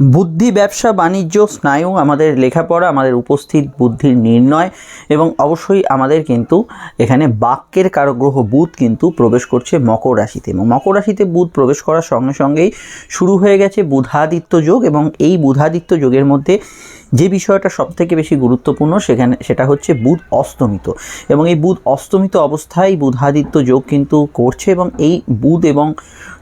বুদ্ধি, ব্যবসা, বাণিজ্য, স্নায়ু, আমাদের লেখাপড়া, আমাদের উপস্থিত বুদ্ধির নির্ণয় এবং অবশ্যই আমাদের কিন্তু এখানে বাক্যের কারগ্রহ বুধ কিন্তু প্রবেশ করছে মকর রাশিতে এবং মকর রাশিতে বুধ প্রবেশ করার সঙ্গে সঙ্গেই শুরু হয়ে গেছে বুধাদিত্য যোগ এবং এই বুধাদিত্য যোগের মধ্যে যে বিষয়টা সবথেকে বেশি গুরুত্বপূর্ণ সেখানে সেটা হচ্ছে বুধ অস্তমিত এবং এই বুধ অস্তমিত অবস্থায় বুধাদিত্য যোগ কিন্তু করছে এবং এই বুধ এবং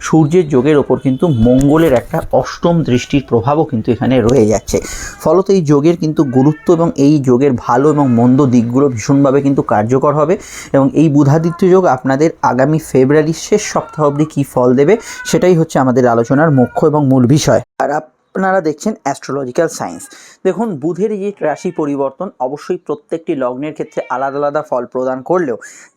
সূর্যের যোগের ওপর কিন্তু মঙ্গলের একটা অষ্টম দৃষ্টির প্রভাবও কিন্তু এখানে রয়ে যাচ্ছে। ফলত এই যোগের কিন্তু গুরুত্ব এবং এই যোগের ভালো এবং মন্দ দিকগুলো ভীষণভাবে কিন্তু কার্যকর হবে এবং এই বুধাদিত্য যোগ আপনাদের আগামী ফেব্রুয়ারির শেষ সপ্তাহ অবধি কী ফল দেবে সেটাই হচ্ছে আমাদের আলোচনার মুখ্য এবং মূল বিষয়। আর আপনারা দেখছেন অ্যাস্ট্রোলজিক্যাল সায়েন্স দেখুন, বুধের যে রাশি পরিবর্তন অবশ্যই প্রত্যেকটি লগ্নের ক্ষেত্রে আলাদা আলাদা ফল প্রদান করলেও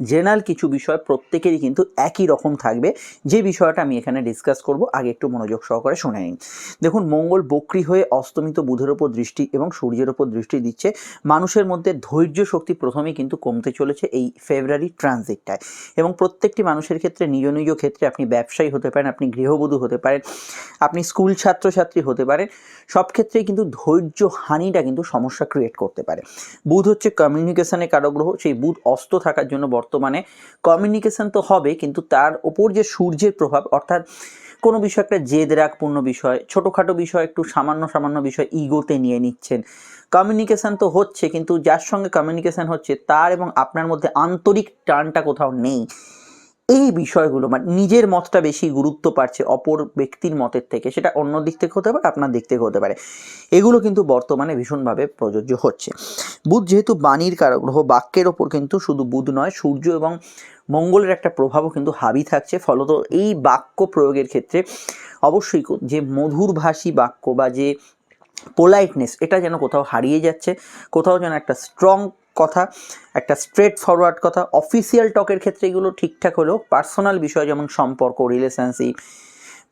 জেনারেল কিছু বিষয় প্রত্যেকেরই কিন্তু একই রকম থাকবে। যে বিষয়টা আমি এখানে ডিসকাস করব, আগে একটু মনোযোগ সহকারে শুনে নিন। দেখুন, মঙ্গল বক্রি হয়ে অস্তমিত বুধের ওপর দৃষ্টি এবং সূর্যের ওপর দৃষ্টি দিচ্ছে। মানুষের মধ্যে ধৈর্য শক্তি প্রথমেই কিন্তু কমতে চলেছে এই ফেব্রুয়ারি ট্রানজিটটায় এবং প্রত্যেকটি মানুষের ক্ষেত্রে নিজ নিজ ক্ষেত্রে আপনি ব্যবসায়ী হতে পারেন, আপনি গৃহবধূ হতে পারেন, আপনি স্কুল ছাত্রছাত্রী হতে পারেন সব ক্ষেত্রেই কিন্তু ধৈর্য হানিটা কিন্তু সমস্যা ক্রিয়েট করতে পারে। বুধ হচ্ছে কমিউনিকেশনের কারগ্রহ, সেই বুধ অস্ত থাকার জন্য বর্তমানে কমিউনিকেশন তো হবে, কিন্তু তার ওপর যে সূর্যের প্রভাব, অর্থাৎ কোনো বিষয় একটা জেদ রাগপূর্ণ বিষয়, ছোটোখাটো বিষয়, একটু সামান্য সামান্য বিষয় ইগোতে নিয়ে নিচ্ছেন। কমিউনিকেশান তো হচ্ছে, কিন্তু যার সঙ্গে কমিউনিকেশন হচ্ছে, তার এবং আপনার মধ্যে আন্তরিক টানটা কোথাও নেই। এই বিষয়গুলো মানে নিজের মতটা বেশি গুরুত্ব পাচ্ছে অপর ব্যক্তির মতের থেকে, সেটা অন্য দিক থেকে হতে পারে, আপনার দিক থেকে হতে পারে। এগুলো কিন্তু বর্তমানে ভীষণভাবে প্রযোজ্য হচ্ছে। বুধ যেহেতু বাণীর কারগ্রহ বাক্যের ওপর কিন্তু শুধু বুধ নয়, সূর্য এবং মঙ্গলের একটা প্রভাবও কিন্তু হাবি থাকছে। ফলত এই বাক্য প্রয়োগের ক্ষেত্রে অবশ্যই যে মধুরভাষী বাক্য বা যে পোলাইটনেস এটা যেন কোথাও হারিয়ে যাচ্ছে, কোথাও যেন একটা স্ট্রং কথা, একটা স্ট্রেট ফরওয়ার্ড কথা অফিসিয়াল টকের ক্ষেত্রে এগুলো ঠিকঠাক হলেও পার্সোনাল বিষয় যেমন সম্পর্ক রিলেশনশিপ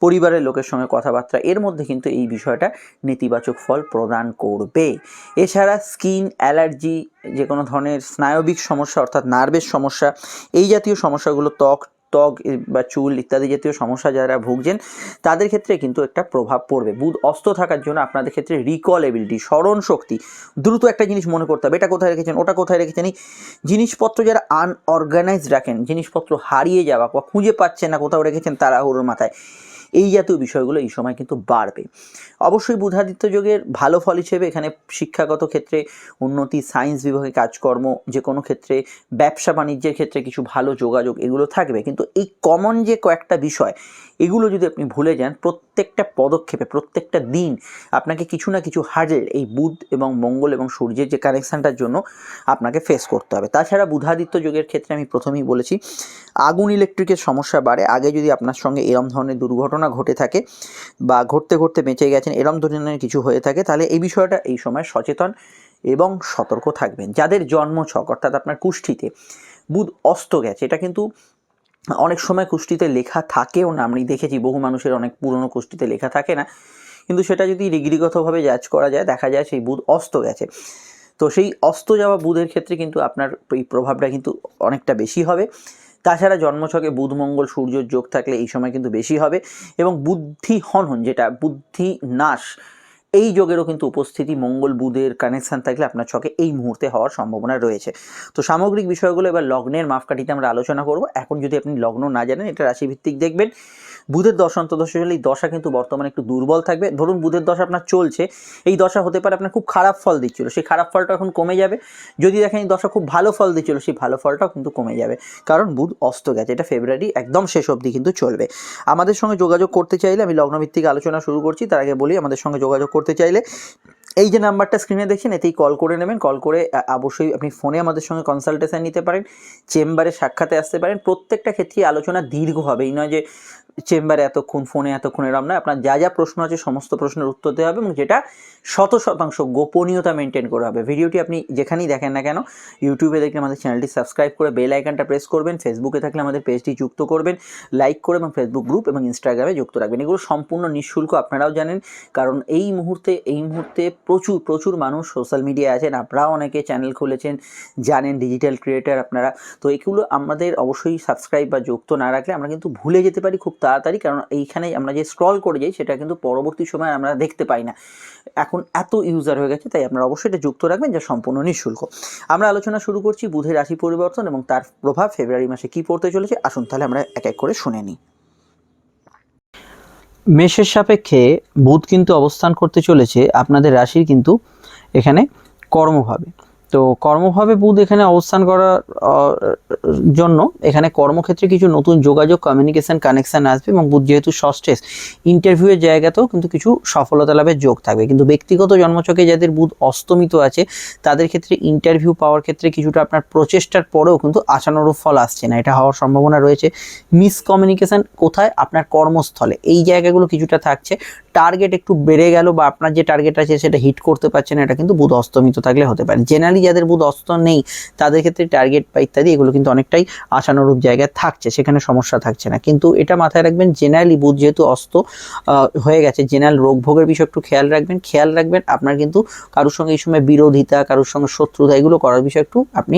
পরিবারের লোকের সঙ্গে কথাবার্তা, এর মধ্যে কিন্তু এই বিষয়টা নেতিবাচক ফল প্রদান করবে। এছাড়া স্কিন অ্যালার্জি যে কোনো ধরনের স্নায়বিক সমস্যা অর্থাৎ নার্ভের সমস্যা, এই জাতীয় সমস্যাগুলো ত্বক ত্বক বা চুল ইত্যাদি জাতীয় সমস্যা যারা ভুগছেন, তাদের ক্ষেত্রে কিন্তু একটা প্রভাব পড়বে। বুধ অস্ত থাকার জন্য আপনাদের ক্ষেত্রে রিকল এবিলিটি স্মরণ শক্তি দ্রুত একটা জিনিস মনে করতে হবে। এটা কোথায় রেখেছেন? ওটা কোথায় রেখেছেন? এই জিনিসপত্র যারা আনঅর্গানাইজ রাখেন, জিনিসপত্র হারিয়ে যাওয়া বা খুঁজে পাচ্ছেন না কোথাও রেখেছেন তারা তাড়াহুড়োর মাথায়। এই জাতীয় বিষয়গুলো এই সময় কিন্তু বাড়বে। অবশ্যই বুধাদিত্য যোগের ভালো ফল হিসেবে এখানে শিক্ষাগত ক্ষেত্রে উন্নতি সায়েন্স বিভাগে কাজকর্ম যে কোনো ক্ষেত্রে, ব্যবসা বাণিজ্যের ক্ষেত্রে কিছু ভালো যোগাযোগ এগুলো থাকবে। কিন্তু এই কমন যে কয়েকটা বিষয়, এগুলো যদি আপনি ভুলে যান, প্রত্যেকটা পদক্ষেপে, প্রত্যেকটা দিন আপনাকে কিছু না কিছু হার্ডেল এই বুধ এবং মঙ্গল এবং সূর্যের যে কানেকশানটার জন্য আপনাকে ফেস করতে হবে। তাছাড়া বুধাদিত্য যোগের ক্ষেত্রে আমি প্রথমেই বলেছি, আগুন ইলেকট্রিকের সমস্যা বাড়ে। আগে যদি আপনার সঙ্গে এরম ধরনের দুর্ঘটনা ঘটে থাকে বা ঘটতে ঘটতে বেঁচে গেছেন, এরম ধরনের কিছু হয়ে থাকে, তাহলে এই বিষয়টা এই সময় সচেতন এবং সতর্ক থাকবেন। যাদের জন্ম ছক, অর্থাৎ আপনার কুষ্ঠিতে বুধ অস্ত গেছে, এটা কিন্তু অনেক সময় কুষ্টিতে লেখা থাকেও না। আমি দেখেছি বহু মানুষের অনেক পুরনো কুষ্টিতে লেখা থাকে না, কিন্তু সেটা যদি ডিগ্রিগতভাবে যাচ করা যায়, দেখা যায় সেই বুধ অস্ত গেছে। তো সেই অস্ত যাওয়া বুধের ক্ষেত্রে কিন্তু আপনার এই প্রভাবটা কিন্তু অনেকটা বেশি হবে। তাছাড়া জন্মছকে বুধ, মঙ্গল, সূর্যর যোগ থাকলে এই সময় কিন্তু বেশি হবে এবং বুদ্ধি হনন যেটা বুদ্ধি নাশ এই যোগেরও কিন্তু উপস্থিতি, মঙ্গল, বুধের কানেকশান থাকলে আপনার ছকে এই মুহূর্তে হওয়ার সম্ভাবনা রয়েছে। তো সামগ্রিক বিষয়গুলো এবার লগ্নের মাপকাঠিতে আমরা আলোচনা করব। এখন যদি আপনি লগ্ন না জানেন, এটা রাশিভিত্তিক দেখবেন। বুধের দশা অন্তদশা হলে এই দশা কিন্তু বর্তমানে একটু দুর্বল থাকবে। ধরুন বুধের দশা আপনার চলছে, এই দশা হতে পারে আপনার খুব খারাপ ফল দিচ্ছিল, সেই খারাপ ফলটা এখন কমে যাবে। যদি দেখেন এই দশা খুব ভালো ফল দিচ্ছিল, সেই ভালো ফলটাও কিন্তু কমে যাবে। কারণ বুধ অস্ত গেছে, এটা ফেব্রুয়ারি একদম শেষ অবধি কিন্তু চলবে। আমাদের সঙ্গে যোগাযোগ করতে চাইলে আমি লগ্নভিত্তিক আলোচনা শুরু করছি, তার আগে বলি, আমাদের সঙ্গে যোগাযোগ করতে চাইলে, এই যে নাম্বারটা স্ক্রিনে দেখছেন এতেই কল করে নেবেন। কল করে অবশ্যই আপনি ফোনে আমাদের সঙ্গে কনসালটেশন নিতে পারেন। চেম্বারে সাক্ষাতে আসতে পারেন। প্রত্যেকটা ক্ষেত্রেই আলোচনা দীর্ঘ হবে। এই নয় যে চেম্বারে এতক্ষণ, ফোনে এতক্ষণ এরম নয়, আপনার যা যা প্রশ্ন আছে সমস্ত প্রশ্নের উত্তর দেওয়া হবে এবং যেটা শত শতাংশ গোপনীয়তা মেনটেন করা হবে। ভিডিওটি আপনি যেখানেই দেখেন না কেন ইউটিউবে দেখলে আমাদের চ্যানেলটি সাবস্ক্রাইব করে বেল আইকনটা প্রেস করবেন ফেসবুকে থাকলে আমাদের পেজটি যুক্ত করবেন লাইক করে এবং ফেসবুক গ্রুপ এবং ইনস্টাগ্রামে যুক্ত রাখবেন। এগুলো সম্পূর্ণ নিঃশুল্ক, আপনারাও জানেন, কারণ এই মুহূর্তে এই মুহূর্তে প্রচুর প্রচুর মানুষ সোশ্যাল মিডিয়ায় আছেন, আপনারাও অনেকে চ্যানেল খুলেছেন, জানেন ডিজিটাল ক্রিয়েটার আপনারা। তো এগুলো আমাদের অবশ্যই সাবস্ক্রাইব বা যুক্ত না রাখলে আমরা কিন্তু ভুলে যেতে পারি খুব তাড়াতাড়ি কারণ এইখানে আমরা যে স্ক্রল করে যাই, সেটা কিন্তু পরবর্তী সময় আমরা দেখতে পাই না। এখন এত ইউজার হয়ে গেছে, তাই আপনারা অবশ্যই এটা যুক্ত রাখবেন, যা সম্পূর্ণ নিঃশুল্ক। আমরা আলোচনা শুরু করছি বুধের রাশি পরিবর্তন এবং তার প্রভাব, ফেব্রুয়ারি মাসে কি পড়তে চলেছে, আসুন তাহলে আমরা এক এক করে শুনে নিই। মেষের সাপেক্ষে বুধ কিন্তু অবস্থান করতে চলেছে, আপনাদের রাশির কিন্তু এখানে কর্মভাবে। তো কর্মভাবে বুধ এখানে অবস্থান করার জন্য এখানে কর্মক্ষেত্রে কিছু নতুন যোগাযোগ কমিউনিকেশন কানেকশন আসবে এবং বুধ যেহেতু ষষ্ঠেস ইন্টারভিউয়ের জায়গাতেও কিন্তু কিছু সফলতা লাভের যোগ থাকবে। কিন্তু ব্যক্তিগত জন্মচকে যাদের বুধ অস্তমিত আছে তাদের ক্ষেত্রে ইন্টারভিউ পাওয়ার ক্ষেত্রে কিছুটা আপনার প্রচেষ্টার পরেও কিন্তু আশানুরূপ ফল আসছে না। এটা হওয়ার সম্ভাবনা রয়েছে। মিসকমিউনিকেশন কোথায়? আপনার কর্মস্থলে। এই জায়গাগুলো কিছুটা থাকছে। টার্গেট একটু বেড়ে গেল বা আপনার যে টার্গেট আছে সেটা হিট করতে পারছেন না, এটা কিন্তু বুধ অস্তমিত থাকলে হতে পারে। জেনারেলি যাদের বুধ অস্ত নেই। তাদের ক্ষেত্রে টার্গেট বা ইত্যাদি, এগুলো কিন্তু অনেকটাই আশানুরূপ জায়গায় থাকছে, সেখানে সমস্যা থাকছে না। কিন্তু এটা মাথায় রাখবেন জেনারেলি বুধ যেহেতু অস্ত হয়ে গেছে জেনারেল রোগ ভোগের বিষয় একটু খেয়াল রাখবেন। খেয়াল রাখবেন, আপনার কিন্তু কারোর সঙ্গে এই সময় বিরোধিতা, কারোর সঙ্গে শত্রুতা, এগুলো করার বিষয় একটু আপনি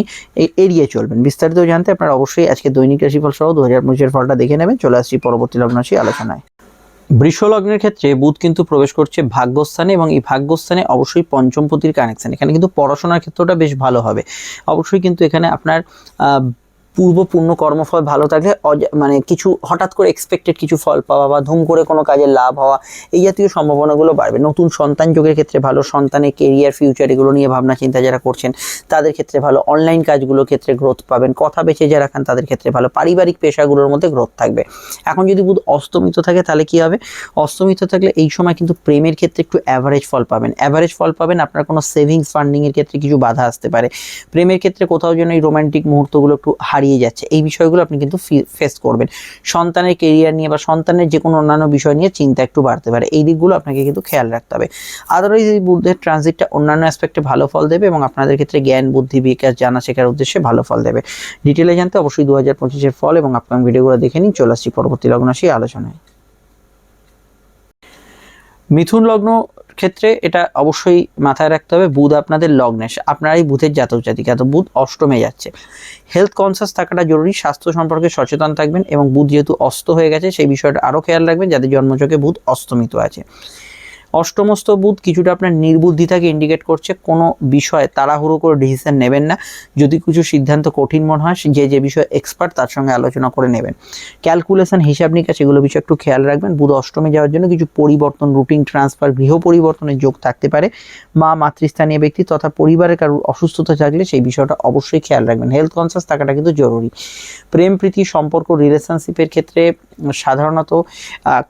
এড়িয়ে চলবেন। বিস্তারিত জানতে আপনারা অবশ্যই আজকে দৈনিক রাশিফল সহ দু হাজার পঁচিশের ফলটা দেখে নেবেন। চলে আসছি পরবর্তী লগ্ন রাশি আলোচনায়। বৃষ লগ্নের ক্ষেত্রে বুধ কিন্তু প্রবেশ করছে ভাগ্যস্থানে এবং এই ভাগ্যস্থানে অবশ্যই পঞ্চমপতির কানেকশান এখানে কিন্তু পড়াশোনার ক্ষেত্রটা বেশ ভালো হবে। অবশ্যই কিন্তু এখানে আপনার আহ, পূর্ব পূর্ণ কর্মফল ভালো থাকলে মানে কিছু হঠাৎ করে এক্সপেক্টেড কিছু ফল পাওয়া বা ধুম করে কোনো কাজে লাভ হওয়া এই জাতীয় সম্ভাবনাগুলো বাড়বে। নতুন সন্তান যোগের ক্ষেত্রে ভালো সন্তানের কেরিয়ার ফিউচার এগুলো নিয়ে ভাবনা চিন্তা যারা করছেন তাদের ক্ষেত্রে ভালো অনলাইন কাজগুলোর ক্ষেত্রে গ্রোথ পাবেন। কথা বেঁচে যারা খান তাদের ক্ষেত্রে ভালো। পারিবারিক পেশাগুলোর মধ্যে গ্রোথ থাকবে। এখন যদি বুধ অস্তমিত থাকে তাহলে কি হবে? অস্তমিত থাকলে এই সময় কিন্তু প্রেমের ক্ষেত্রে একটু অ্যাভারেজ ফল পাবেন। অ্যাভারেজ ফল পাবেন আপনার কোনো সেভিংস ফান্ডিংয়ের ক্ষেত্রে কিছু বাধা আসতে পারে। প্রেমের ক্ষেত্রে কোথাও যেন এই রোমান্টিক মুহূর্তগুলো একটু হারিয়ে যাচ্ছে। এই বিষয়গুলো আপনি কিন্তু ফেস করবেন। সন্তানের কেরিয়ার নিয়ে বা সন্তানের যে কোনো অন্যান্য বিষয় নিয়ে চিন্তা একটু বাড়তে পারে। এই দিকগুলো আপনাকে কিন্তু খেয়াল রাখতে হবে। আদারওয়াইজ এই বুদ্ধের ট্রানজিটটা অন্যান্য অ্যাসপেক্টে ভালো ফল দেবে এবং আপনাদের ক্ষেত্রে জ্ঞান, বুদ্ধি, বিকাশ, জানা শেখার উদ্দেশ্যে ভালো ফল দেবে। ডিটেলে জানতে অবশ্যই দু হাজার পঁচিশের ফল এবং আপনার ভিডিওগুলো দেখে নিন। চলে আসছি পরবর্তী লগ্ন সেই আলোচনায়। মিথুন লগ্ন ক্ষেত্রে এটা অবশ্যই মাথায় রাখতে হবে, বুধ আপনাদের লগ্নে আপনারাই বুধের জাতক জাতিকা। তো বুধ অষ্টমে যাচ্ছে। হেলথ কনসিয়াস থাকাটা জরুরি, স্বাস্থ্য সম্পর্কে সচেতন থাকবেন এবং বুধ যেহেতু অস্ত হয়ে গেছে, সেই বিষয়টা আরও খেয়াল রাখবেন, যাদের জন্মচকে বুধ অস্তমিত আছে। অষ্টমস্ত বুধ কিছুটা আপনার নির্বুদ্ধিতাকে ইন্ডিকেট করছে, কোনো বিষয়ে তাড়াহুড়ো করে ডিসিশন নেবেন না। যদি কিছু সিদ্ধান্ত কঠিন মনে হয়, যে যে বিষয়ে এক্সপার্ট তার সঙ্গে আলোচনা করে নেবেন। ক্যালকুলেশন হিসাব নিকাশ, এগুলো বিষয়ে একটু খেয়াল রাখবেন। বুধ অষ্টমে যাওয়ার জন্য কিছু পরিবর্তন রুটিন ট্রান্সফার গৃহ পরিবর্তনের যোগ থাকতে পারে। মা, মাতৃস্থানীয় ব্যক্তি তথা পরিবারের কারোর অসুস্থতা থাকলে সেই বিষয়টা অবশ্যই খেয়াল রাখবেন। হেলথ কনসিয়াস থাকাটা কিন্তু জরুরি। প্রেম, প্রীতি, সম্পর্ক রিলেশনশিপের ক্ষেত্রে সাধারণত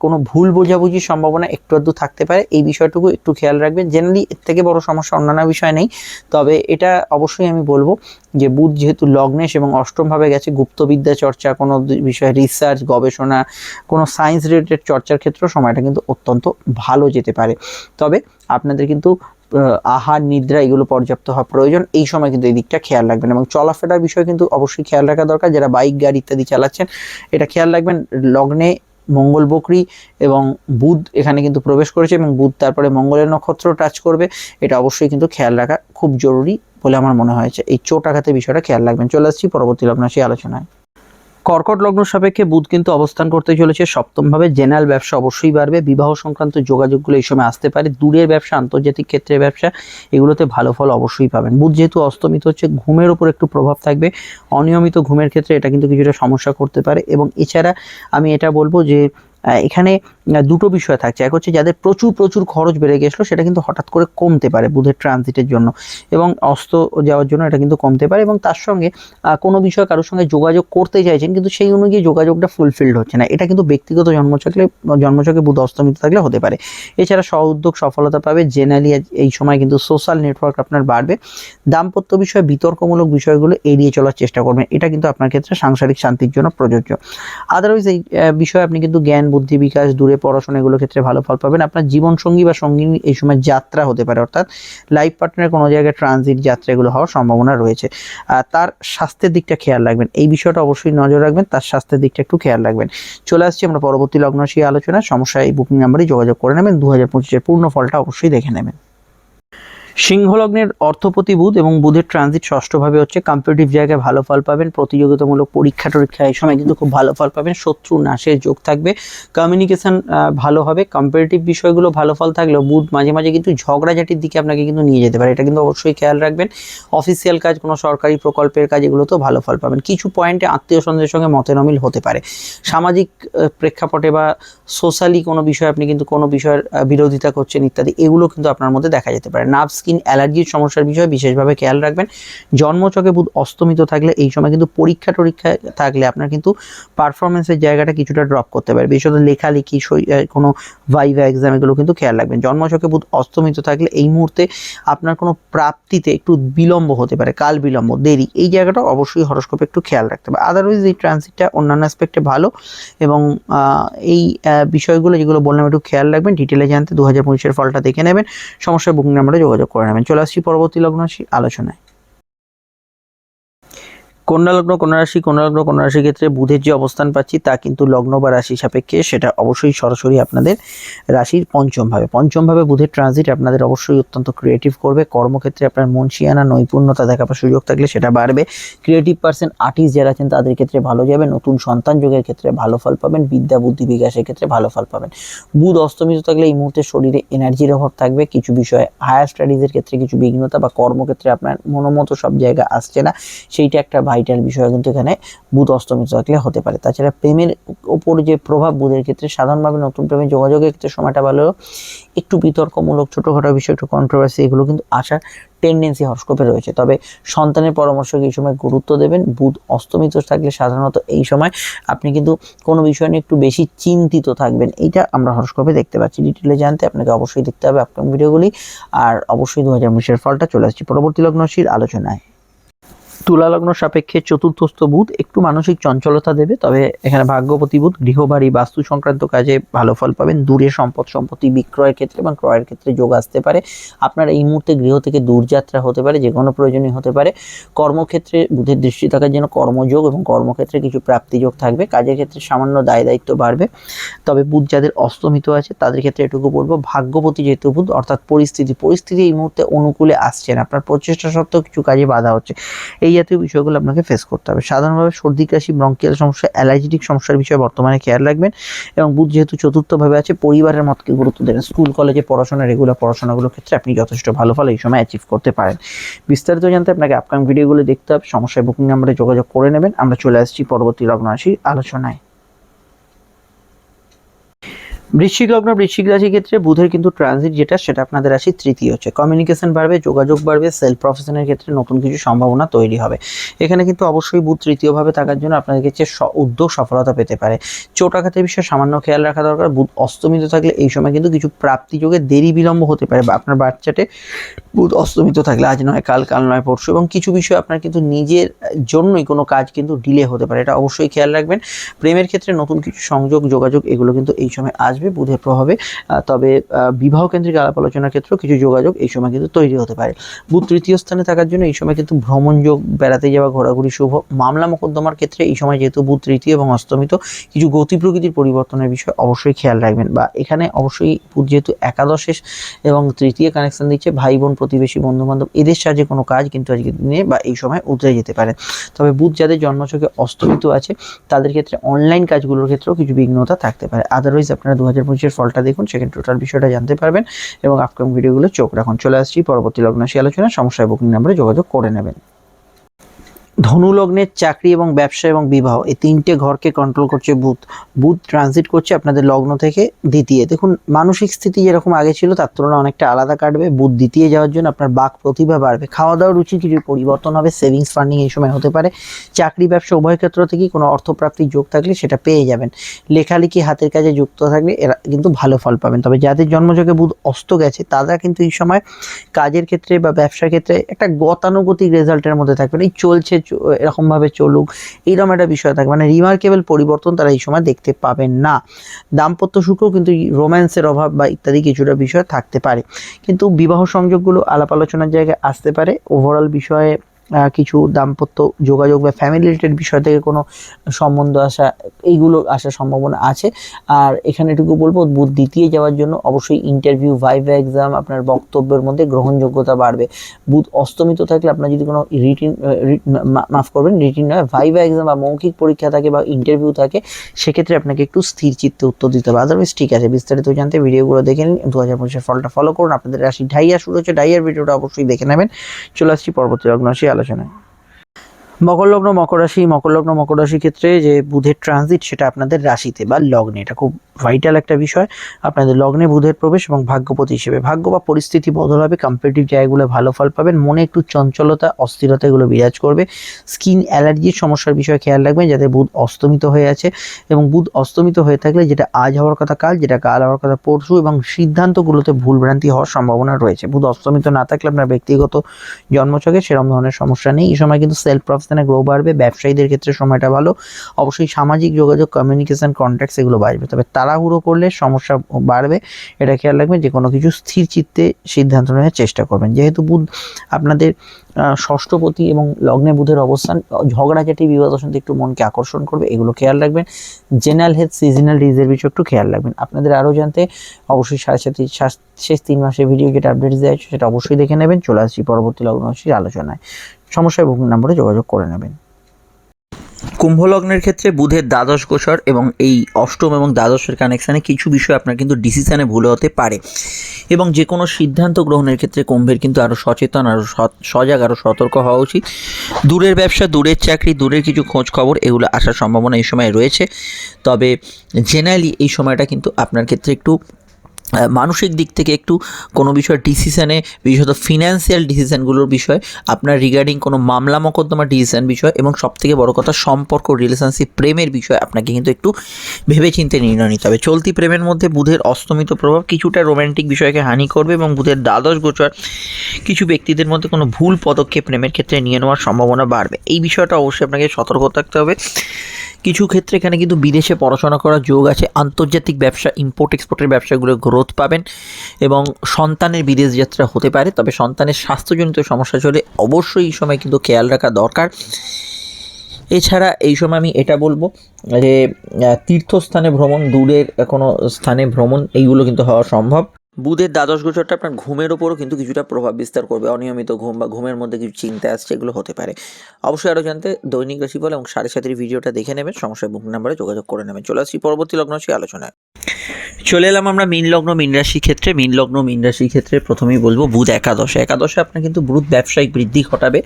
কোনো ভুল বোঝাবুঝির সম্ভাবনা একটু আধটু থাকতে পারে। এই বিষয়টুকু একটু খেয়াল রাখবেন। জেনারেলি এর থেকে বড় সমস্যা অন্যান্য বিষয় নেই। তবে এটা অবশ্যই আমি বলব যে বুধ যেহেতু লগ্নেশ এবং অষ্টমভাবে গেছে গুপ্তবিদ্যা চর্চা কোনো বিষয়ে রিসার্চ গবেষণা কোনো সায়েন্স রিলেটেড চর্চার ক্ষেত্রেও সময়টা কিন্তু অত্যন্ত ভালো যেতে পারে। তবে আপনাদের কিন্তু আহ, আহার নিদ্রা এগুলো পর্যাপ্ত হওয়া প্রয়োজন। এই সময় কিন্তু এই দিকটা খেয়াল রাখবেন এবং চলাফেরার বিষয় কিন্তু অবশ্যই খেয়াল রাখা দরকার। যারা বাইক গাড়ি ইত্যাদি চালাচ্ছেন এটা খেয়াল রাখবেন। লগ্নে মঙ্গল বকরি এবং বুধ এখানে কিন্তু প্রবেশ করেছে এবং বুধ তারপরে মঙ্গলের নক্ষত্র টাচ করবে। এটা অবশ্যই কিন্তু খেয়াল রাখা খুব জরুরি বলে আমার মনে হয়েছে। এই চোট আঘাতের বিষয়টা খেয়াল রাখবেন। চলে আসছি পরবর্তী লগ্নাশী আলোচনায়। কর্কট লগ্ন সাপেক্ষে বুধ কিন্তু অবস্থান করতে চলেছে। সপ্তমভাবে জেনারেল ব্যবসা অবশ্যই বাড়বে। বিবাহ সংক্রান্ত যোগাযোগগুলো এই সময় আসতে পারে। দূরের ব্যবসা, আন্তর্জাতিক ক্ষেত্রে ব্যবসা, এগুলোতে ভালো ফল অবশ্যই পাবেন। বুধ যেহেতু অস্তমিত হচ্ছে, ঘুমের উপর একটু প্রভাব থাকবে। অনিয়মিত ঘুমের ক্ষেত্রে এটা কিন্তু কিছুটা সমস্যা করতে পারে। এবং এছাড়া আমি এটা বলব যে এখানে দুটো বিষয় থাকছে। এক হচ্ছে যাদের প্রচুর প্রচুর খরচ বেড়ে গেছিল, সেটা কিন্তু হঠাৎ করে কমতে পারে বুধের ট্রানজিটের জন্য। এবং অস্ত যাওয়ার জন্য এটা কিন্তু কমতে পারে এবং তার সঙ্গে কোনো বিষয়ে কারোর সঙ্গে যোগাযোগ করতে চাইছেন, কিন্তু সেই অনুযায়ী যোগাযোগটা ফুলফিলড হচ্ছে না। এটা কিন্তু ব্যক্তিগত জন্মচক্রে জন্মচকে বুধ অস্তমিত থাকলে হতে পারে। এছাড়া স্ব উদ্যোগ সফলতা পাবে জেনারেলি এই সময় কিন্তু সোশ্যাল নেটওয়ার্ক আপনার বাড়বে। দাম্পত্য বিষয়ে, বিতর্কমূলক বিষয়গুলো এড়িয়ে চলার চেষ্টা করবেন। এটা কিন্তু আপনার ক্ষেত্রে সাংসারিক শান্তির জন্য প্রযোজ্য। আদারওয়াইজ এই বিষয়ে আপনি কিন্তু জ্ঞান, বুদ্ধি বিকাশ, দূরে পড়াশোনা এগুলোর ক্ষেত্রে ভালো ফল পাবেন। আপনার জীবনসঙ্গী বা সঙ্গিনী এই সময় যাত্রা হতে পারে, অর্থাৎ লাইফ পার্টনার কোনো জায়গায় ট্রানজিট যাত্রা এগুলো হওয়ার সম্ভাবনা রয়েছে। আর তার স্বাস্থ্যের দিকটা খেয়াল রাখবেন। এই বিষয়টা অবশ্যই নজর রাখবেন, তার স্বাস্থ্যের দিকটা একটু খেয়াল রাখবেন। চলে আসছি আমরা পরবর্তী লগ্নশী আলোচনা সমস্যা এই বুকিং নাম্বারে যোগাযোগ করে নেবেন। দু হাজার পঁচিশের পূর্ণ ফলটা অবশ্যই দেখে নেবেন। সিংহলগ্নের অর্থপতি বুধ এবং বুধের ট্রানজিট ষষ্ঠভাবে হচ্ছে কম্পিটিটিভ জায়গায় ভালো ফল পাবেন, প্রতিযোগিতামূলক পরীক্ষা টরীক্ষা এই সময় কিন্তু খুব ভালো ফল পাবেন, শত্রু নাশের যোগ থাকবে। কমিউনিকেশন ভালো হবে কম্পিটিটিভ বিষয়গুলো ভালো ফল থাকলেও বুধ মাঝে মাঝে কিন্তু ঝগড়াঝাটির দিকে আপনাকে কিন্তু নিয়ে যেতে পারে, এটা কিন্তু অবশ্যই খেয়াল রাখবেন। অফিসিয়াল কাজ, কোনো সরকারি প্রকল্পের কাজ এগুলোতেও ভালো ফল পাবেন। কিছু পয়েন্টে আত্মীয় স্বজনের সঙ্গে মতের অমিল হতে পারে। সামাজিক প্রেক্ষাপটে বা সোশ্যালি কোনো বিষয়ে আপনি কিন্তু কোনো বিষয়ের বিরোধিতা করছেন ইত্যাদি, এগুলো কিন্তু আপনার মধ্যে দেখা যেতে পারে। নার্ভ স্কিন অ্যালার্জির সমস্যার বিষয়ে বিশেষভাবে খেয়াল রাখবেন। জন্মচকে বুধ অস্তমিত থাকলে এই সময় কিন্তু পরীক্ষা টরীক্ষা থাকলে আপনার কিন্তু পারফরমেন্সের জায়গাটা কিছুটা ড্রপ করতে পারে। বিশেষত লেখালেখি কোনো ভাইভা এক্সাম এগুলো কিন্তু খেয়াল রাখবেন। জন্মচকে বুধ অস্তমিত থাকলে এই মুহূর্তে আপনার কোনো প্রাপ্তিতে একটু বিলম্ব হতে পারে, কাল বিলম্ব, দেরি। এই জায়গাটা অবশ্যই হরস্কোপে একটু খেয়াল রাখতে হবে। আদারওয়াইজ এই ট্রানজিটটা অন্যান্য অ্যাসপেক্টে ভালো এবং এই বিষয়গুলো যেগুলো বললাম একটু খেয়াল রাখবেন ডিটেলে জানতে দু হাজার পঁচিশের ফলটা দেখে নেবেন। সমস্যার বুকিং নাম্বারে যোগাযোগ করে নেবেন। চলে আসছি পরবর্তী লগ্ন রাশি আলোচনায়। কন্যা লগ্ন, কন্যা রাশি, কন্যা লগ্ন, কন্যা রাশির ক্ষেত্রে বুধের যে অবস্থান পাচ্ছি, তা কিন্তু লগ্ন বা রাশি সাপেক্ষে সেটা অবশ্যই সরাসরি আপনাদের রাশির পঞ্চম ভাবে পঞ্চম ভাবে বুধের ট্রানজিট আপনাদের অবশ্যই অত্যন্ত ক্রিয়েটিভ করবে। কর্মক্ষেত্রে আপনার মনসিয়ানা, নৈপুণ্যতা দেখাবার সুযোগ থাকলে সেটা বাড়বে। ক্রিয়েটিভ পার্সন আর্টিস্ট যারা আছেন, তাদের ক্ষেত্রে ভালো যাবে। নতুন সন্তান যোগের ক্ষেত্রে ভালো ফল পাবেন। বিদ্যা, বুদ্ধি বিকাশের ক্ষেত্রে ভালো ফল পাবেন। বুধ অস্তমিত থাকলে এই মুহূর্তে শরীরে এনার্জির অভাব থাকবে। কিছু বিষয়ে হায়ার স্টাডিজের ক্ষেত্রে কিছু বিঘ্নতা বা কর্মক্ষেত্রে আপনার মনোমতো সব জায়গা আসছে না। সেইটা একটা ভাইটাল বিষয় কিন্তু এখানে বুধ অস্তমিত থাকলে হতে পারে। তাছাড়া প্রেমের ওপর যে প্রভাব বুধের ক্ষেত্রে, সাধারণভাবে নতুন প্রেমের যোগাযোগের ক্ষেত্রে সময়টা ভালো একটু বিতর্কমূলক ছোটোখাটো বিষয়, একটু কন্ট্রোভার্সি এগুলো কিন্তু আসার টেন্ডেন্সি হরস্কোপে রয়েছে। তবে সন্তানের পরামর্শকে এই সময় গুরুত্ব দেবেন? বুধ অস্তমিত থাকলে সাধারণত এই সময় আপনি কিন্তু কোনো বিষয় নিয়ে একটু বেশি চিন্তিত থাকবেন। এইটা আমরা হরস্কোপে দেখতে পাচ্ছি। ডিটেলে জানতে আপনাকে অবশ্যই দেখতে হবে আপকামিং ভিডিওগুলি আর অবশ্যই দু হাজার ফলটা চলে আসছে। পরবর্তী লগ্নশীল আলোচনায়। তুলা লগ্ন সাপেক্ষে চতুর্থস্থ বুধ একটু মানসিক চঞ্চলতা দেবে, তবে এখানে ভাগ্যপতি বুধ গৃহবাড়ি বাস্তু সংক্রান্ত কাজে ভালো ফল পাবেন, দূরে সম্পদ, সম্পত্তি বিক্রয়ের ক্ষেত্রে এবং ক্রয়ের ক্ষেত্রে যোগ আসতে পারে। আপনার এই মুহূর্তে গৃহ থেকে দূরযাত্রা হতে পারে, যে কোনো প্রয়োজনীয় হতে পারে। কর্মক্ষেত্রে বুধের দৃষ্টি থাকার জন্য কর্মযোগ এবং কর্মক্ষেত্রে কিছু প্রাপ্তিযোগ থাকবে। কাজের ক্ষেত্রে সামান্য দায় দায়িত্ব বাড়বে। তবে বুধ যাদের অস্তমিত আছে, তাদের ক্ষেত্রে এটুকু বলব, ভাগ্যপতি যেহেতু বুধ, অর্থাৎ পরিস্থিতি পরিস্থিতি এই মুহূর্তে অনুকূলে আসছে না। আপনার প্রচেষ্টা সত্ত্বেও কিছু কাজে বাধা হচ্ছে। এই জাতীয় বিষয়গুলো আপনাকে ফেস করতে হবে। সাধারণভাবে সর্দি, কাশি ব্রঙ্কিয়াল সমস্যা অ্যালার্জিটিক সমস্যার বিষয়ে বর্তমানে খেয়াল রাখবেন এবং বুধ যেহেতু চতুর্থভাবে আছে, পরিবারের মতকে গুরুত্ব দেবেন। স্কুল, কলেজে পড়াশোনা রেগুলার পড়াশোনাগুলোর ক্ষেত্রে আপনি যথেষ্ট ভালো ফল এই সময় অ্যাচিভ করতে পারেন। বিস্তারিত জানতে আপনাকে আপকামিং ভিডিওগুলো দেখতে হবে। সমস্যায় বুকিং নাম্বারে যোগাযোগ করে নেবেন। আমরা চলে আসছি পরবর্তী লগ্ন আলোচনায়। বৃশ্চিক লগ্ন, বৃশ্চিক রাশির ক্ষেত্রে বুধের কিন্তু ট্রানজিট যেটা, সেটা আপনাদের রাশি তৃতীয় হচ্ছে। কমিউনিকেশন বাড়বে, যোগাযোগ বাড়বে সেলফ প্রফেশনের ক্ষেত্রে নতুন কিছু সম্ভাবনা তৈরি হবে। এখানে কিন্তু অবশ্যই বুধ তৃতীয়ভাবে থাকার জন্য আপনাদের স- উদ্যোগ সফলতা পেতে পারে। চোট আঘাতের বিষয়ে সামান্য খেয়াল রাখা দরকার, বুধ অস্তমিত থাকলে এই সময় কিন্তু কিছু প্রাপ্তিযোগে দেরি বিলম্ব হতে পারে বা আপনার বাচ্চাটে বুধ অস্তমিত থাকলে, আজ নয়, কাল কাল নয়, পরশু, এবং কিছু বিষয় আপনার কিন্তু নিজের জন্যই কোনো কাজ কিন্তু ডিলে হতে পারে। এটা অবশ্যই খেয়াল রাখবেন। প্রেমের ক্ষেত্রে নতুন কিছু সংযোগ, যোগাযোগ, এগুলো কিন্তু এই সময় আসবে। বুধের প্রভাবে। তবে বিবাহ কেন্দ্রিক আলাপ আলোচনার ক্ষেত্রেও কিছু যোগাযোগ এই সময় কিন্তু তৈরি হতে পারে। বুধ তৃতীয় স্থানে থাকার জন্য এই সময় কিন্তু ভ্রমণ যোগ, বেড়াতে যাওয়া, ঘোরাঘুরি শুভ। মামলা মোকদ্দমার ক্ষেত্রে এই সময় যেহেতু বুধ তৃতীয় এবং অস্তমিত কিছু গতি প্রকৃতির পরিবর্তনের বিষয় অবশ্যই খেয়াল রাখবেন। বা এখানে অবশ্যই বুধ যেহেতু একাদশে এবং তৃতীয় কানেকশন দিচ্ছে ভাই বোন প্রতিবেশী বন্ধু বান্ধব এদের সাহায্যে কোনো কাজ কিন্তু আজকের দিনে বা এই সময় উতরে যেতে পারে। তবে বুধ যাদের জন্মছকে অস্তমিত আছে, তাদের ক্ষেত্রে অনলাইন কাজগুলোর ক্ষেত্রেও কিছু বিঘ্নতা থাকতে পারে। আদারওয়াইজ আপনারা দু হাজার পঁচিশের ফলটা দেখুন, সেখানে টোটাল বিষয়টা জানতে পারবেন এবং আপকামিং ভিডিওগুলো চোখ রাখুন। চলে আসছি পরবর্তী লগ্নাশী আলোচনা সমস্যায় বুকিং নাম্বারে যোগাযোগ করে নেবেন। ধনু লগ্নের চাকরি এবং ব্যবসা এবং বিবাহ, এই তিনটে ঘরকে কন্ট্রোল করছে বুধ। বুধ ট্রানজিট করছে আপনাদের লগ্ন থেকে দ্বিতীয়। দেখুন, মানসিক স্থিতি যেরকম আগে ছিল, তার তুলনায় অনেকটা আলাদা কাটবে। বুধ দ্বিতীয় যাওয়ার জন্য আপনার বাক প্রতিভা বাড়বে। খাওয়া দাওয়ার রুচি কিছু পরিবর্তন হবে সেভিংস ফান্ডিং এই সময় হতে পারে। চাকরি, ব্যবসা উভয় ক্ষেত্র থেকেই কোনো অর্থপ্রাপ্তির যোগ থাকলে সেটা পেয়ে যাবেন। লেখালেখি, হাতের কাজে যুক্ত থাকলে এরা কিন্তু ভালো ফল পাবেন। তবে যাদের জন্মযোগে বুধ অস্ত গেছে, তারা কিন্তু এই সময় কাজের ক্ষেত্রে বা ব্যবসার ক্ষেত্রে একটা গতানুগতিক রেজাল্টের মধ্যে থাকবেন। এই চলছে এরকমভাবে চলুক, এইরকম একটা বিষয় থাকে। মানে রিমার্কেবল পরিবর্তন তারা এই সময় দেখতে পাবেন না। দাম্পত্য সুখও কিন্তু রোম্যান্সের অভাব বা ইত্যাদি কিছুটা বিষয় থাকতে পারে। কিন্তু বিবাহ সংযোগগুলো আলাপ আলোচনার জায়গায় আসতে পারে। ওভারঅল বিষয়ে কিছু দাম্পত্য যোগাযোগ বা ফ্যামিলি রিলেটেড বিষয় থেকে কোনো সম্বন্ধ আসা, এইগুলো আসার সম্ভাবনা আছে। আর এখানে এটুকু বলব, বুধ দ্বিতীয় যাওয়ার জন্য অবশ্যই ইন্টারভিউ ভাইভা এক্সাম আপনার বক্তব্যের মধ্যে গ্রহণযোগ্যতা বাড়বে। বুধ অস্তমিত থাকলে আপনার যদি কোনো রিটিন মাফ করবেন রিটিন নয় ভাইভা এক্সাম বা মৌখিক পরীক্ষা থাকে বা ইন্টারভিউ থাকে, সেক্ষেত্রে আপনাকে একটু স্থির চিত্তে উত্তর দিতে হবে। আদারওয়াইজ ঠিক আছে, বিস্তারিত জানতে ভিডিওগুলো দেখে নিন, দু হাজার পঁচিশের ফলটা ফলো করুন। আপনাদের রাশি ঢাইয়া শুরু হচ্ছে, ডাইয়ার ভিডিওটা অবশ্যই দেখে নেবেন। চলে আসছি পরবর্তী লগ্ন রাশি আলোচনায়। মকর লগ্ন মকর রাশি মকর লগ্ন মকর রাশির ক্ষেত্রে যে বুধের ট্রানজিট সেটা আপনাদের রাশিতে বা লগ্নে, এটা খুব ভাইটাল একটা বিষয়। আপনাদের লগ্নে বুধের প্রবেশ এবং ভাগ্যপতি হিসেবে। ভাগ্য বা পরিস্থিতি বদল হবে কম্পিটিটিভ জায়গাগুলো ভালো ফল পাবেন, মনে একটু চঞ্চলতা অস্থিরতা এগুলো বিরাজ করবে। স্কিন অ্যালার্জির সমস্যার বিষয়ে খেয়াল রাখবেন, যাতে বুধ অস্তমিত হয়ে আছে এবং বুধ অস্তমিত হয়ে থাকলে যেটা আজ হওয়ার কথা কাল, যেটা কাল হওয়ার কথা পরশু এবং সিদ্ধান্তগুলোতে ভুলভ্রান্তি হওয়ার সম্ভাবনা রয়েছে। বুধ অস্তমিত না থাকলে আপনার ব্যক্তিগত জন্মছকে সেরকম ধরনের সমস্যা নেই। এই সময় কিন্তু সেলফ প্রফেশনে গ্রো বাড়বে, ব্যবসায়ীদের ক্ষেত্রে সময়টা ভালো। অবশ্যই সামাজিক যোগাযোগ কমিউনিকেশন কন্ট্যাক্টস এগুলো বাড়বে। তবে তাড়াহুড়ো করলে সমস্যা বাড়বে। এটা খেয়াল রাখবেন যে কোনো কিছু স্থির চিত্তে সিদ্ধান্ত নেওয়ার চেষ্টা করবেন। যেহেতু বুধ আপনাদের ষষ্ঠপতি এবং লগ্নে বুধের অবস্থান ঝগড়াঝাটি বিবাদ অশান্তি একটু মনকে আকর্ষণ করবে, এগুলো খেয়াল রাখবেন। জেনারেল হেলথ সিজনাল ডিজের বিষয়ে একটু খেয়াল রাখবেন। আপনাদের আরও জানতে অবশ্যই সাড়ে সাথে শেষ তিন মাসের ভিডিও যেটা আপডেট দেওয়া সেটা অবশ্যই দেখে নেবেন। চলে আসছি পরবর্তী লগ্ন আলোচনায়। সমস্যায় বুকিং নম্বরে যোগাযোগ করে নেবেন। কুম্ভ লগ্নের ক্ষেত্রে বুধের দ্বাদশ গোচর এবং এই অষ্টম এবং দ্বাদশের কানেকশানে কিছু বিষয় আপনার কিন্তু ডিসিশনে ভুল হতে পারে। এবং যে কোনো সিদ্ধান্ত গ্রহণের ক্ষেত্রে কুম্ভের কিন্তু আরও সচেতন আরও সজাগ আরও সতর্ক হওয়া উচিত। দূরের ব্যবসা, দূরের চাকরি, দূরের কিছু খোঁজ খবর এগুলো আসার সম্ভাবনা এই সময় রয়েছে। তবে জেনারেলি এই সময়টা কিন্তু আপনার ক্ষেত্রে একটু মানসিক দিক থেকে একটু কোনো বিষয় ডিসিশনে বিশেষত ফিনান্সিয়াল ডিসিশনগুলোর বিষয়, আপনার রিগার্ডিং কোনো মামলা মোকদ্দমা ডিসিশন বিষয় এবং সবথেকে বড় কথা সম্পর্ক রিলেশনশিপ প্রেমের বিষয় আপনাকে কিন্তু একটু ভেবেচিন্তে নির্ণয় নিতে হবে। চলতি প্রেমের মধ্যে বুধের অস্তমিত প্রভাব কিছুটা রোমান্টিক বিষয়কে হানি করবে এবং বুধের দ্বাদশ গোচর কিছু ব্যক্তিদের মধ্যে কোনো ভুল পদক্ষেপ প্রেমের ক্ষেত্রে নিয়ে নেওয়ার সম্ভাবনা বাড়বে। এই বিষয়টা অবশ্যই আপনাকে সতর্ক থাকতে হবে। কিছু ক্ষেত্রে এখানে কিন্তু বিদেশে পড়াশোনা করার যোগ আছে। আন্তর্জাতিক ব্যবসা ইম্পোর্ট এক্সপোর্টের ব্যবসাগুলো গ্রোথ পাবেন এবং সন্তানের বিদেশ যাত্রা হতে পারে, তবে সন্তানের স্বাস্থ্যজনিত সমস্যা চলে অবশ্যই এই সময় কিন্তু খেয়াল রাখা দরকার। এছাড়া এই সময় আমি এটা বলব যে তীর্থস্থানে ভ্রমণ, দূরের কোনো স্থানে ভ্রমণ, এইগুলো কিন্তু হওয়া সম্ভব। বুধের দ্বাদশ গোচরটা আপনার ঘুমের ওপরও কিন্তু কিছুটা প্রভাব বিস্তার করবে। অনিয়মিত ঘুম বা ঘুমের মধ্যে কিছু চিন্তা আসছে, এগুলো হতে পারে। অবশ্যই আরও জানতে দৈনিক রাশিফল এবং সাড়ে সাতের ভিডিওটা দেখে নেবেন। সমস্যায় বুক নাম্বারে যোগাযোগ করে নেবেন। চলে আসছি পরবর্তী লগ্ন রাশি আলোচনায়। চলে এলাম আমরা মিন লগ্ন, মিন রাশির ক্ষেত্রে। মিন লগ্ন, মিন রাশির ক্ষেত্রে প্রথমেই বলব বুধ একাদশে। একাদশে আপনার কিন্তু বুধ ব্যবসায়িক বৃদ্ধি ঘটাবে।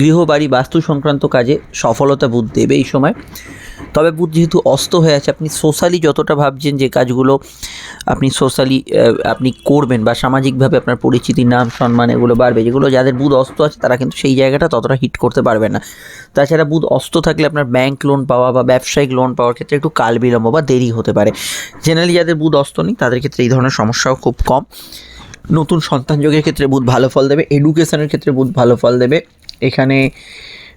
গৃহবাড়ি, বাস্তু সংক্রান্ত কাজে সফলতা বুধ দেবে এই সময়। তবে বুধ যেহেতু অস্ত হয়ে আছে, আপনি সোশ্যালি যতটা ভাবছেন যে কাজগুলো আপনি সোশ্যালি আপনি করবেন বা সামাজিকভাবে আপনার পরিচিতি নাম, সম্মান এগুলো বাড়বে, যেগুলো যাদের বুধ অস্ত আছে তারা কিন্তু সেই জায়গাটা ততটা হিট করতে পারবে না। তাছাড়া বুধ অস্ত থাকলে আপনার ব্যাংক লোন পাওয়া বা ব্যবসায়িক লোন পাওয়ার ক্ষেত্রে একটু কাল বিলম্ব বা দেরি হতে পারে। জেনারেলি যাদের বুধ অস্ত নেই, তাদের ক্ষেত্রে এই ধরনের সমস্যাও খুব কম। নতুন সন্তান যোগের ক্ষেত্রে বুধ ভালো ফল দেবে এডুকেশনের ক্ষেত্রে বুধ ভালো ফল দেবে। এখানে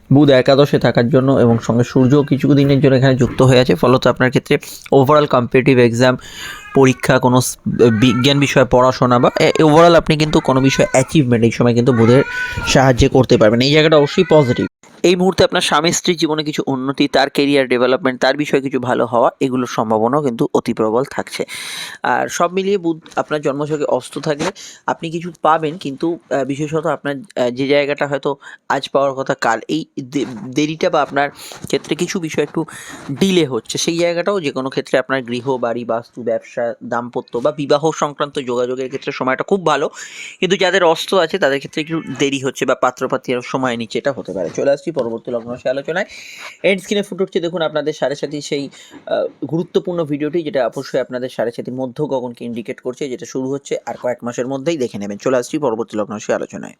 বুধ একাদশে থাকার জন্য এবং সঙ্গে সূর্য কিছু দিনের জন্য এখানে যুক্ত হয়ে আছে। ফলত আপনার ক্ষেত্রে ওভারঅল কম্পিটিটিভ এক্সাম পরীক্ষা, কোনো বিজ্ঞান বিষয়ে পড়াশোনা বা ওভারঅল আপনি কিন্তু কোনো বিষয়ে অ্যাচিভমেন্ট এই সময় কিন্তু বুধের সাহায্যে করতে পারবেন। এই জায়গাটা অবশ্যই পজিটিভ এই মুহূর্তে আপনার স্বামী স্ত্রীর জীবনে কিছু উন্নতি, তার কেরিয়ার ডেভেলপমেন্ট তার বিষয়ে কিছু ভালো হওয়া, এগুলোর সম্ভাবনাও কিন্তু অতি প্রবল থাকছে। আর সব মিলিয়ে বুধ, আপনার জন্মছকে অস্ত থাকলে আপনি কিছু পাবেন, কিন্তু বিশেষত আপনার যে জায়গাটা হয়তো আজ পাওয়ার কথা কাল, এই দেরিটা বা আপনার ক্ষেত্রে কিছু বিষয় একটু ডিলে হচ্ছে। সেই জায়গাটাও যে কোনো ক্ষেত্রে আপনার গৃহ, বাড়ি, বাস্তু, ব্যবসা, দাম্পত্য বা বিবাহ সংক্রান্ত যোগাযোগের ক্ষেত্রে সময়টা খুব ভালো। কিন্তু যাদের অস্ত আছে, তাদের ক্ষেত্রে একটু দেরি হচ্ছে বা পাত্রপাত্রীর সময় নিচ্ছে, এটা হতে পারে। চলে আসছি পরবর্তী লগ্ন সে আলোচনায়। এন্ড স্ক্রিনে ফুটে উঠছে, দেখুন আপনাদের সাড়ে সাথে সেই গুরুত্বপূর্ণ ভিডিওটি, যেটা অবশ্যই আপনাদের সাড়ে সাথে মধ্য গগনকে ইন্ডিকেট করছে, যেটা শুরু হচ্ছে আর কয়েক মাসের মধ্যেই দেখে নেবেন। চলে আসছি পরবর্তী লগ্ন সে আলোচনায়।